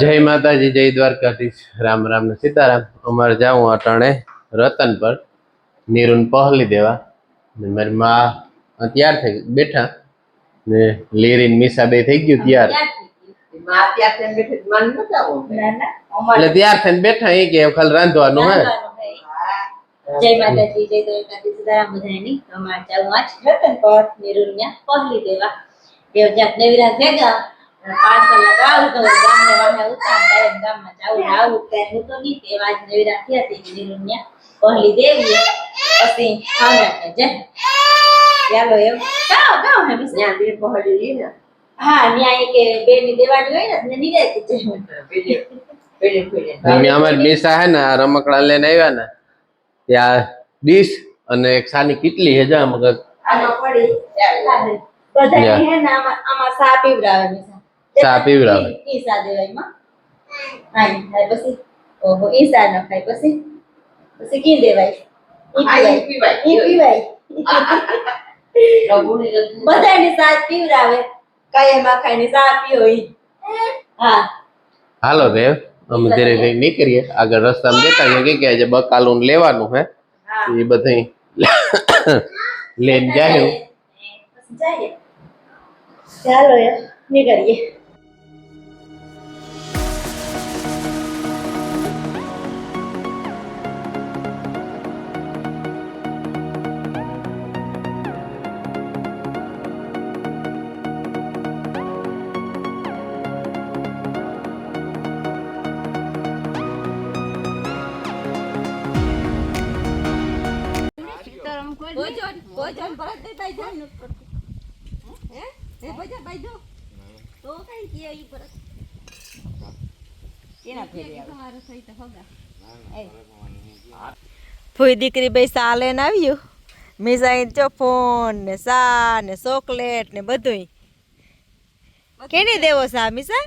જય માતાજી જય દ્વારકાધીશ. રામ રામ ને સીતારામ. અમારે જાઉં અટાણે રતન પર. નીરુન પહલી દેવા. ને મારી માં તૈયાર થઈ બેઠા. ને લીરીન મીસા બે થઈ ગયું. તૈયાર એટલે તૈયાર થઈને બેઠા એ કે ખાલી રાંધવાનું હે? જય માતાજી જય દ્વારકાધીશ. સીતારામ બધાની અમારે જાવું આજ રતન પર. નિરુન્યા પહલી દેવા. એ જ્યાં નેવિરા ભેગા. પાર્સલ આવું તો ગામને વાહે ઉતાર કાયમ ગામમાં જાવું આવું કાંઈ હું તો નહીં તે આજ નેવિરા થયા હતી નિરુન્યા પહલી દેવી પછી ખાવડા જય. ચાલો એમ. ગાવ ગાવ હે મિસ ત્યાં બે રહી ને. હા ન્યાય કે બે ની દેવાની હોય ને નિરાય પેલે પેલે અમે અમારી હે ને રમકડા લઈને આવ્યા ને ત્યાં ડીશ અને એક સાની કેટલી હે જા મગર. આમાં પડી બધા હે ને આમાં આમાં સા પીવડાવે મિસા. ચા પીવડાવે. ઈ- ઈ સા દેવાયમાં. હાય હાય પછી ઓહો ઈ ન ખાય પછી? પછી કી દેવાય? ઈ પીવાય. પીવાય. ઈ પીવાય. પ્રભુની રજૂ બધાની સા પીવડાવે. કાયમાં ખાઈને પીઓ ઈ. હા. હાલો દેવ અમે ધીરે ધીરે નીકળીએ. આગળ રસ્તામાં દેતા કે કે આજે બકાલું લેવાનું હે? એ બધું લઈને જાય પછી તમારો સહી તો હોગા. ફૂઈ દીકરી ભાઈ સાલે ને આવ્યું મીસાઈ જો ફોન ને સા ને ચોકલેટ ને બધું કેને દેવો સા મિસા?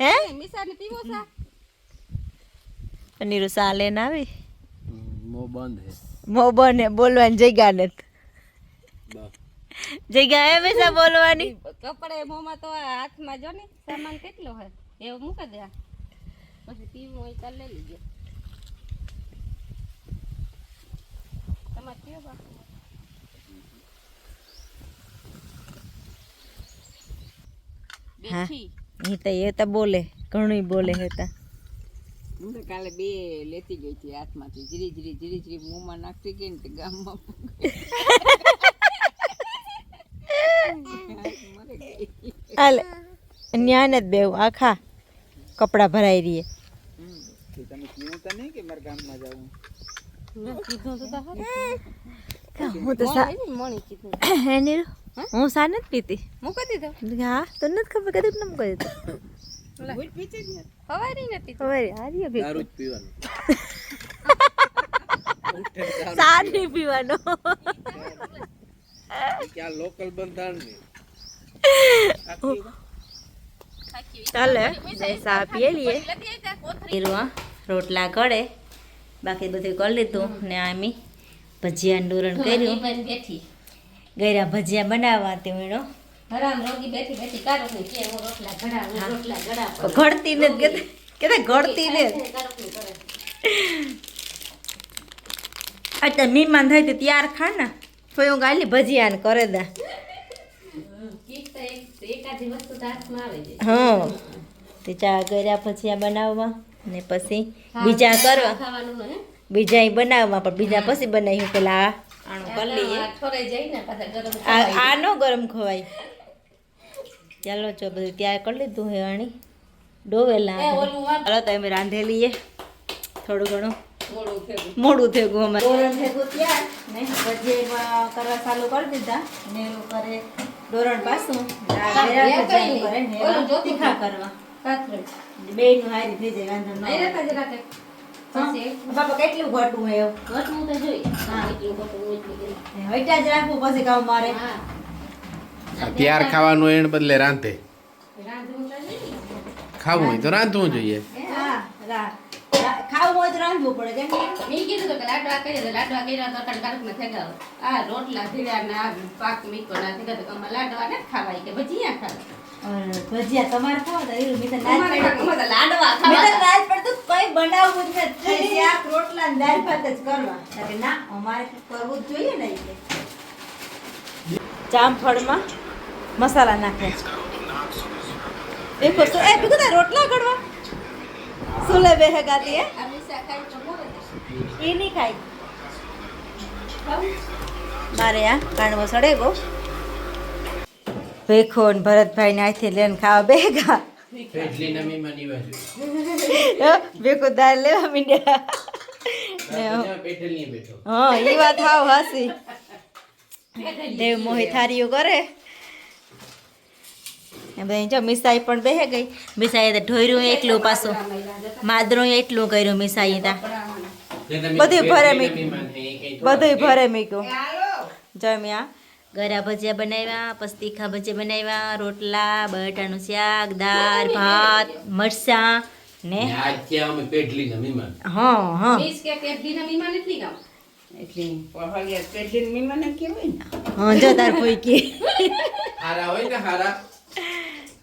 હે? નીરુ સા લઈને આવી? મો બંધ હે. મો ને બોલવાની જગ્યા નથી. જગ્યા એ મીસા બોલવાની? કપડે મોમાં તો આ હાથમાં જો ને સામાન કેટલો હોય? એવું મૂકી દે. પછી પીવું હોય તો લઈ લીજો. તમારે કયો બાપુ હા. એ તો એ તો બોલે ઘણું બોલે હતા. કાલે બે લેતી ગઈ હતી હાથમાંથી. જીરી જીરી જીરી જીરી મોંમાં નાખતી ગઈ ને તે ગામમાં હાલ ગઈ હાલે ન્યા ને જ બેવ આખા કપડાં ભરાઈ રહીએ. કીધું તો હું તો સા મણી કીધું. હે નીરુ હું? સા નથી પીતી? મૂકી દીધો? હા તો નથી ખબર કદી મૂકી દીધું. હવારી નથી ખબર હારી ભી દારૂ જ પીવાનું. પીવાનો. ક્યાં લોકલ બંધારણ ચાલે સા પીએ રોટલા ઘડે બાકી બધું કરી લીધું ને આમી ભજીયાનું ડૂરણ કર્યું. બેઠી. ગયરા ભજીયા બનાવવા તે મીણો હરામ રોગી બેઠી બેઠી કારોકની છે હું રોટલા ઘડા હું રોટલા ઘડા ઘડતી ને કે કે ઘડતી ને અત્યારે મહેમાન થાય તો ત્યાર ખા ને. તો હું ગાલી ભજીયા ને કરે દા. કીક તો એક એકાદી વસ્તુ તો હાથમાં આવે છે. હા. તે ચા કર્યા ભજીયા બનાવવા ને પછી બીજા કરવા. બીજા બનાવવા પણ બીજા પછી બનાવ્યું પેલા આણું કરી લઈએ. આ નો ગરમ ખવાય. ચાલો ચો બધું ત્યાર કરી લીધું હે વાણી. ડોવેલા ચાલો તો અમે રાંધેલી એ થોડું ઘણું. મોડું થયું ગયું અમારે. ડોરણ ભેગું ત્યાં ને કરવા ચાલુ કરી દીધા. ને એવું કરે ધોરણ પાછું. કરે ને તીખા કરવા. બે નું હારી થઈ જાય વાંધો ન બાપા કેટલું ઘટવું હોય એવું ઘટવું તો જોઈ હા. એટલું ઘટવું એટલું. જ રાખવું પછી કામ મારે. હા. ત્યાર ખાવાનું એને બદલે રાંધે. ખાવું હોય તો રાંધવું. જોઈએ. હા રા- રા- ખાવું હોય તો રાંધવું પડે. મેં કીધું તો કે લાડવા કરીએ લાડવા કર્યા તો અટાણે કારકને થેગાવ. આ રોટલા ધીરા ને પાક મીકો ના થેગા તો કે લાડવા નથી ખાવાય કે ભજીયા ખાવા ભજીયા તમારે ખાવા તો લાડવા ખાવા પડતું કઈ બનાવવું જ નથી. શાક રોટલા ને દાળ ભાત જ કરવા. કે ના અમારે કરવું જ જોઈએ ને જામફળમાં મસાલા નાખે એક વસ્તુ એ ભીખુ તારે રોટલા ઘડવા શું લે બે હગાતી. એ નહીં ખાય. મારે આ કાણવો સડે ગો ભેખો ને ભરતભાઈ ને આથી લઈને ખાવા બેગા ભેખો દાળ લેવા મીંડ્યા. હા. એ વાત હાવ હાસી. દેવ મોહી થારીઓ કરે. એ ભાઈ જો મિસાઈ પણ બેહે ગઈ. મિસાઈ તો ઢોર્યું એકલું પાછું. માદરું એટલું કર્યું મિસાઈ તા. બધું ભરે મીક્યું બધું ભરે મીક્યું જમ્યા ગરા ભજીયા બનાવ્યા પછી તીખા ભજીયા બનાવ્યા રોટલા બટાનું શાક દાળ ભાત મરચાં ને હા હા. ગામ. હા જો તાર ફૂઈકી હારા હોય ને હારા એને પેટલી નમી મન કહેવાય વાહ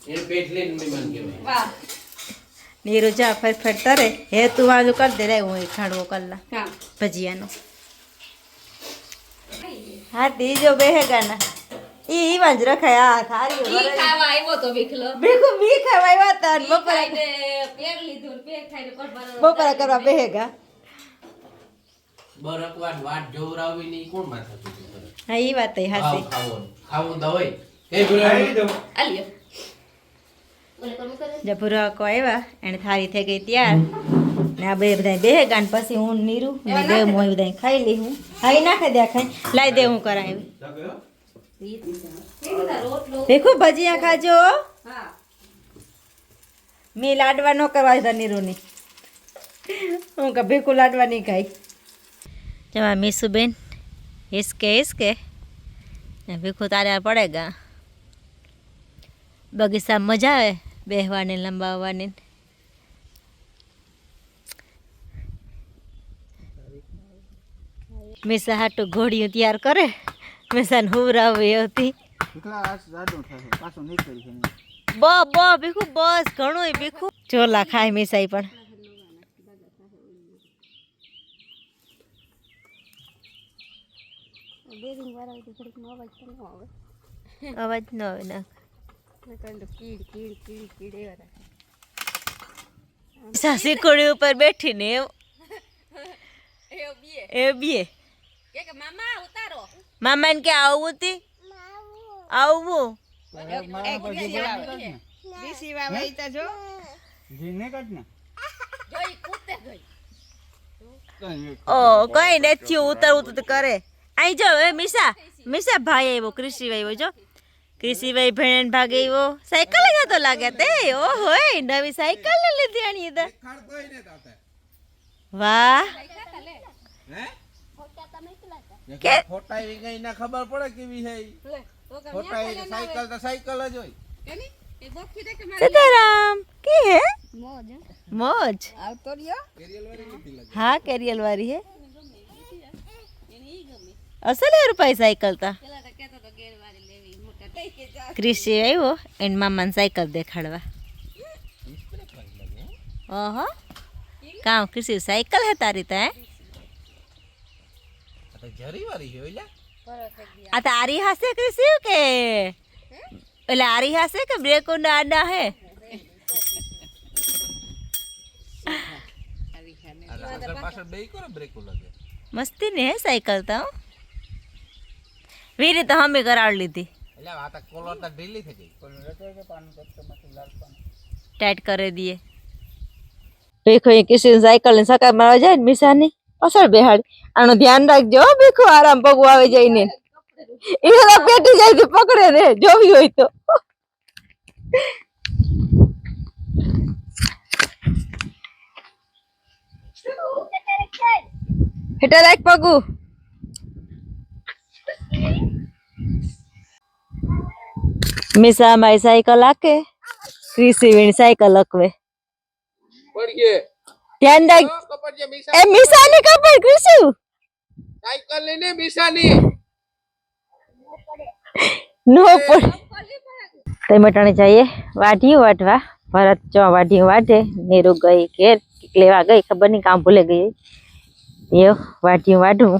નીરુ જા ફર ફર તરે. હે તું વાંધો કર દે રે હું ખાડવો હા. ભજીયાનો. હા તીજો બેહેગાના. ઈ ઈવાન જ રખાય આ થારી ઈ ખાવા આવ્યો તો વિખલો બીકુ બી ખાવા આવ્યો તો બપોરા પેર લીધું ને પેર ખાઈને ભરેલું. બપોરા કરવા બેહેગા. બરક વાટ જોવરાવી ની કોણ માથા હા ઈ વાત હે હાસી ખાવો. ખાવો દવાઈ એ બરાબર આ લ્યો. ઓલે કોણ મૂકે દે? કો આવ્યા એને થાળી થઈ ગઈ ત્યાર. ને આ બે બધા બે ગાન પછી હું નીરું ને દેવ મોય બધા ખાઈ લઈ હું. ખાઈ નાખે દે ખાઈ લાઈ દે હું કરાવી. ભીખુ ભજીયા ખાજો. મેં લાડવા ન કરવા દીધા નીરુની. હું કે ભીખું લાડવા નહીં ખાઈ જવા મીસુબેન હિસકે હિસકે. ભીખું તારે આ પડેગા બગીચા મજા આવે. બેહવાની લંબાવવાની. મીસા હાટું ઘોડીયું તૈયાર કરે. મીસાને હુવરાવી હતી. બ બ ભીખું બસ ઘણું ભીખું. ચોલા ખાય મીસાઈ પણ. અવાજ ન આવે. ના સાસી કોળી ઉપર બેઠીને એવ એ બીએ. કે કે મામા ઉતારો. મામાને કે આવું તી જોઈ ગઈ ઓ કઈ નથી ઉતર ઉતર કરે. અહીં જો એ મીસા. મિસા ભાઈ આવ્યો કૃષિભાઈ આવ્યો જો. કૃષિભાઈ ભેણ ભાગે આવ્યો સાયકલ લઈ તો લાગે તે ઓ હોય નવી સાયકલ ને લીધી આની તો વાહ કે ફોટા એવી કઈ ના ખબર પડે કેવી છે ઈ. લે તો કે ફોટા એવી સાયકલ તો સાયકલ જ હોય કે ની એ બોખી દે કે મારે સીતારામ કે હે મોજ મોજ આવતો રહ્યો હા કેરિયલ વાળી હે અસલ હે રૂપાઈ સાયકલ તા પેલા તો કહેતો તો ગેર વાળી લેવી મોટા થઈ કે જા કૃષિ આવ્યો એન મામાને સાયકલ દેખાડવા ઓહો કામ કૃષિ સાયકલ હે તારી તા હે આ તો જરી વાળી છે ઓલા આ તો આરી હાસે કૃષિ કે એટલે આરી હાસે કે બ્રેકો ના આડા હે આ આગળ પાછળ બે કરો બ્રેકો લાગે મસ્તી ને હે સાયકલ તો વીરી તો હમી કરાવી લીધી એટલે આ તો કોલર તો ઢીલી થઈ ગઈ. ટાઈટ કરી દઈએ. ભીખો એ કિશન સાયકલ ને સકાર મારવા જાય ને મિસાની? અસર બેહાડી. આનું ધ્યાન રાખજો ભીખો આરામ પગું આવે જઈને. એ બધા પેટી જાય તો પકડે ને જોવી હોય તો. હેટા રાખ પગું. મિસા માય સાયકલ આકે ક્રિસી વીણ સાયકલ અકવે. ધ્યાન રાખ. એ મિસાની કપડ ક્રિસુ સાયકલ લઈને બિસાની નો પડ. તે મટાણે જઈએ. વાઢી વાઢવા. ભરત ચો વાઢિયું વાઢે. નીરુ ગઈ ઘેર લેવા ગઈ. ખબર નહીં કામ ભૂલે ગઈ. એ વાઢિયું વાઢું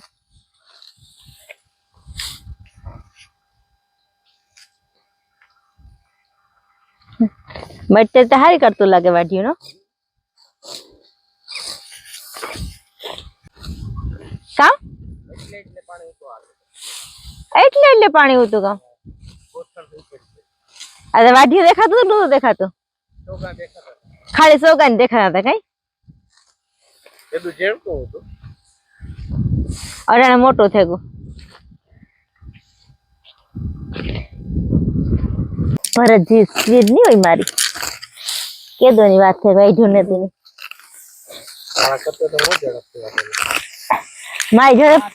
મટે તો હારી કરતું લાગે વાઢિયું નો કામ એટલે એટલે પાણી ઉતું કામ અરે વાઢિયું દેખાતું હતું નતું દેખાતું ખાલી સોગાન દેખાતા હતા કઈ એટલું ઝેરતું હતું અડાણે મોટું થઈ ગયું ભરતજી સ્પીડ નહીં હોય મારી? કે દોની વાત છે વાઢ્યું નથી ની. આ કરતે તો બહુ ઝડપથી વાપરે મારી ઝડપ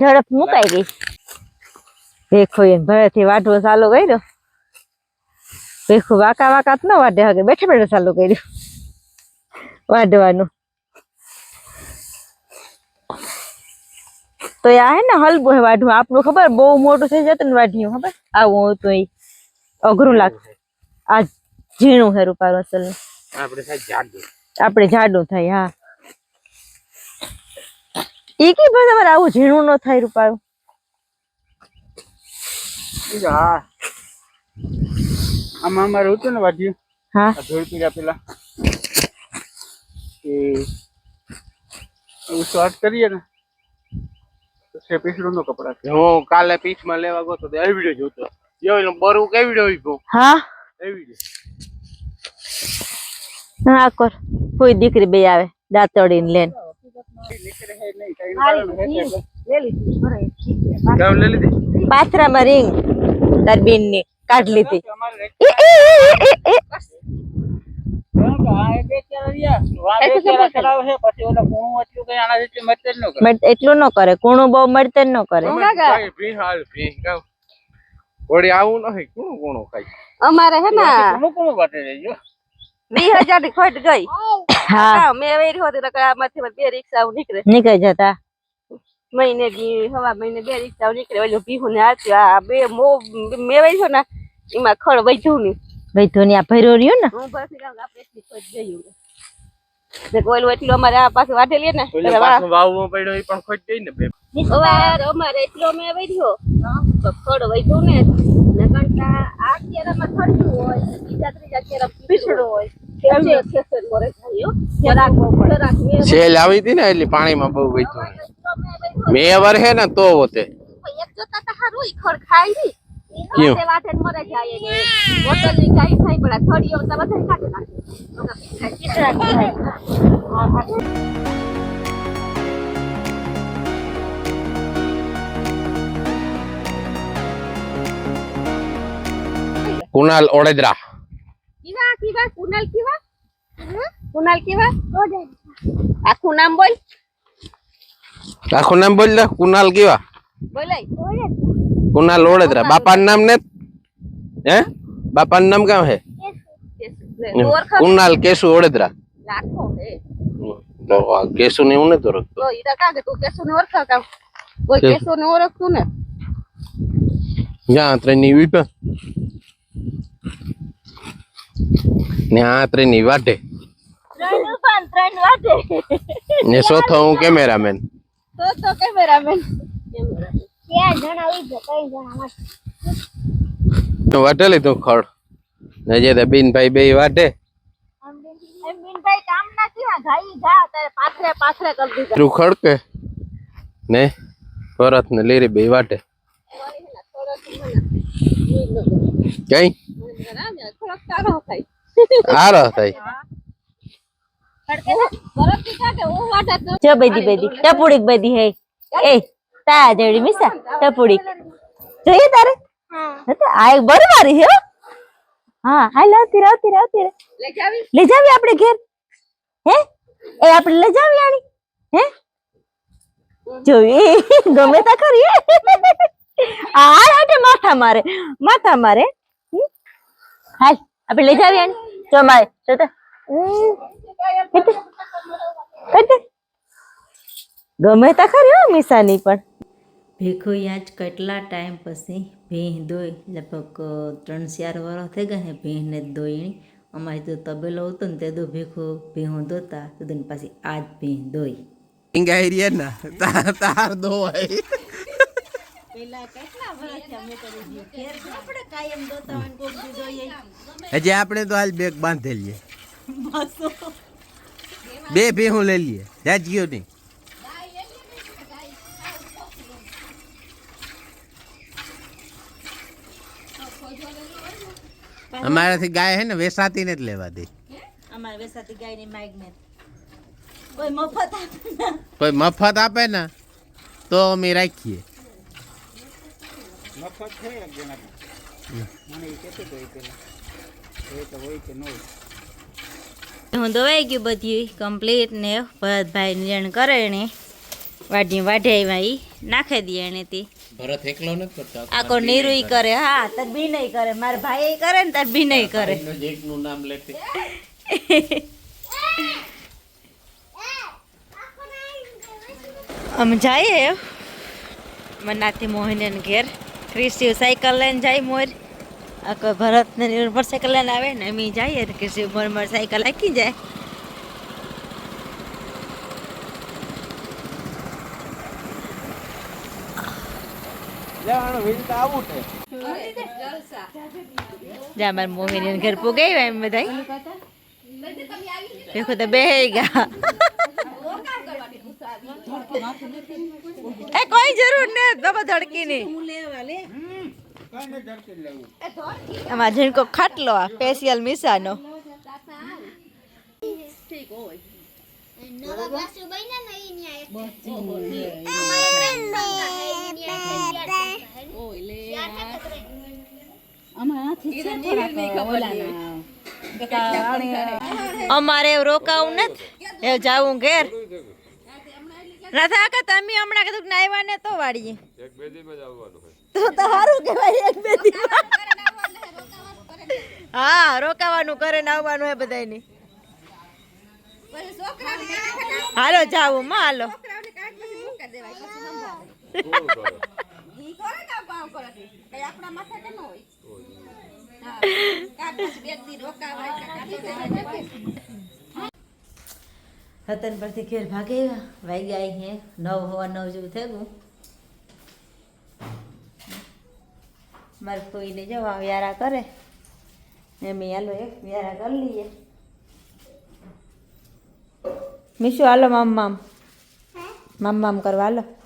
ઝડપ મુકાઈ ગઈ. દેખો એ ભરતથી વાઢવો ચાલુ કર્યો. દેખો વાકા વાકા ન વાઢે હવે બેઠે બેઠે ચાલુ કર્યું. વાઢવાનું. તો આ હે ને હલબો હે વાઢવું આપણું ખબર બહુ મોટું થઈ જતું ને વાઢ્યું ખબર? આવું હતું એ. અઘરું લાગશે આ ઝીણું હે રૂપારું અસલ આપણે સાહેબ જાડું. આપણે જાડું થાય હા. ઈ કી ભાઈ તમારે આવું ઝીણું ન થાય રૂપારું હા. આમાં અમારે હતું ને વાઢ્યું? હા. આ ધોળ પીડા પેલા. એ એવું સ્વાદ કરીએ ને તો છે પીસડું નો કપડા છે. હું કાલે પીઠમાં લેવા ગયો તો તે આવી વિડિયો જોતો. કેવી હા? એવી કર. કોઈ દીકરી બે આવે દાંતડીને લેન ગામ લઈ લીધી? પાથરામાં રીંગ તાર બેનની કાઢ લીધી. એટલું કઈ આના જેટલું મચે જ ન કરે. મત- એટલું ન કરે કૂણું બહુ મળતે ન કરે. વળી આવું નહીં કોણ કોણ ખાય અમારે હે ને કૂણું કૂણું વાટે રહેજો. વીસ હજારની ખોટ ગઈ. હા. મેં વેરી હોતી તો આમાંથી બે રિક્ષા નીકળે. નીકળી જતા. મહિને દી હવા મહિને બે રિક્ષા નીકળે. ઓલું ભીહું ને હાથે આ બે મો મેં વેરી ને એમાં ખડ વૈધું ની ભાઈ ની આ ભર્યો રહ્યો ને? હું બસ આપણે ખોટ ગયું ને કોઈલું એટલું અમારે આ પાસે વાઢેલી ને ઓલે એટલે વા- પાછો વાવમાં પડ્યો એ પણ ખોટ ગઈ ને બે. અમારે એટલો મેં વધ્યો તો ખડ ને ને આ કેરામાં ખડ્યું હોય બીજા ત્રીજા પીસડું હોય. સેલ આવી હતી ને એટલે પાણીમાં બહુ વહીતું મેં વેર્યો. મેં વર હે ને તો હોતે. એક જોતા તો હારું ખડ ખાય ને મરે જાય ને બોટલની થાય પણ આ થોડીઓ તો બધા કાઢી નાખે. કુનાલ ઓડેદરા. કીવા કીવા કુનાલ કીવા? કુનાલ કીવા? આખું નામ બોલ. આખું નામ બોલ કુનાલ કેવા. બોલાય. કુનાલ ઓડેદરા બાપાનું નામ ને? હે? બાપાનું નામ કામ હે? કુનાલ કેસુ. ઓડેદરા કેશુ આ કેસુ ને હું ને ઓળખા કામ કોઈ કેસુ. કેસુ. ને ઓળખતું ને? જ્યાં ત્રણની વીપે ને આ ત્રણની વાટે ને ચોથો હું કેમેરામેન. કેમેરામેન. વાટે લીધું ખડ? ને જે તે બીનભાઈ બે વાટે. મીનભાઈ કામ ના કેવા ગાઈ જા તારે પાથરે પાથરે કરી દીધા. તું ખડકે? ને? ભરત ને લીરી બે વાટે. કઈ થોડોક સારો થાય. આરો થાય કે તો જો બેદી બેદી ટપુડીક બેદી હે. એ તા જેવડી મિસા ટપુડી. જોઈએ તારે? હા. આ એક બરવારી હે. હા હાલ આવતી આવતી આવતી લઈ જાવી? લઈ જાવી આપણે ઘેર? હે? એ આપણે લઈ જાવી આની? હે? જોઈ ગમે તા હે. આ આટે માથા મારે માથા મારે? હાલ આપણે લઈ જાવી આની. જો મારે જો તો. ગમે તા ખરી મિસાની પણ. ભીખુ જ કેટલા ટાઈમ પછી ભેંસ દોઈ લગભગ ત્રણ ચાર વર્ષ થઈ ગયા ને ભીંહને જ દોઈ અમારે તો તબેલો હતો ને તે દો ભેખો ભેહું દોતા તો તેને પાછી આજ ભીંહ દોઈ રહ્યા ને? તાર તાર દોવાય હજી આપણે તો હાલ બેગ બાંધેલીએ બે ભેહું લઈ લઈએ. જાજ્યો નહીં. અમારાથી ગાય હે ને વેસાતી ને જ લેવા દે. અમારે વેસાતી ગાયની માગને કોઈ મફત આપે કોઈ મફત આપે ને તો અમે રાખીએ. મફત છે એક જણા મને એ કહેતો તો એ પેલા. એ તો હોય કે ન હોય. હું દવાઈ ગયું બધી કમ્પ્લીટ ને ભરતભાઈ નિર્ણ કરે ને. વાઢી વાઢે આવ્યા ઈ. નાખી દઈએ એને તી. ભરત એકલો ન કરતો. આખો નીરુઈ કરે. હા તાર બી નહીં કરે. માર ભાઈ કરે ને તાર બી નહીં કરે. એકનું નામ લેતી. અમે જઈએ મનાથી મોહિને ઘેર. ક્રિશિવ સાયકલ લઈને જાય મોર. આ કોઈ ભરત ને સાયકલ લઈને આવે ને અમે જઈએ ને ક્રિસ્ટીવ મોર મોટરસાયકલ આખી જાય. જવાનું વીજ તો આવું છે. જ્યાં મારા મોહિની ઘર પોગાઈ એમ બધા દેખો તો બે ગયા. એ, કોઈ જરૂર ને, દબા ધડકી નહીં એમાં કો ખાટલો આ સ્પેશિયલ મિસાનો. અમારે રોકાવું નથી. જાવું ઘેર. રથા કે તમે હમણાં કીધું કે ના આવ્યા ને તો વાળીએ. તો તો સારું કહેવાય એક બે દી હા રોકાવાનું કરે ને આવવાનું હે બધાયની. હાલો જાવું માં હાલો. રતન પરથી ઘેર ભાગે વાગ્યા હે. નવ હવા નવ જેવું થઈ ગયું મારે કોઈને જવા વ્યારા કરે. એમ હાલો એક વ્યારા કરી લઈએ. મીશુ હાલો મામ મામ. મામ મામ કરવા હાલો.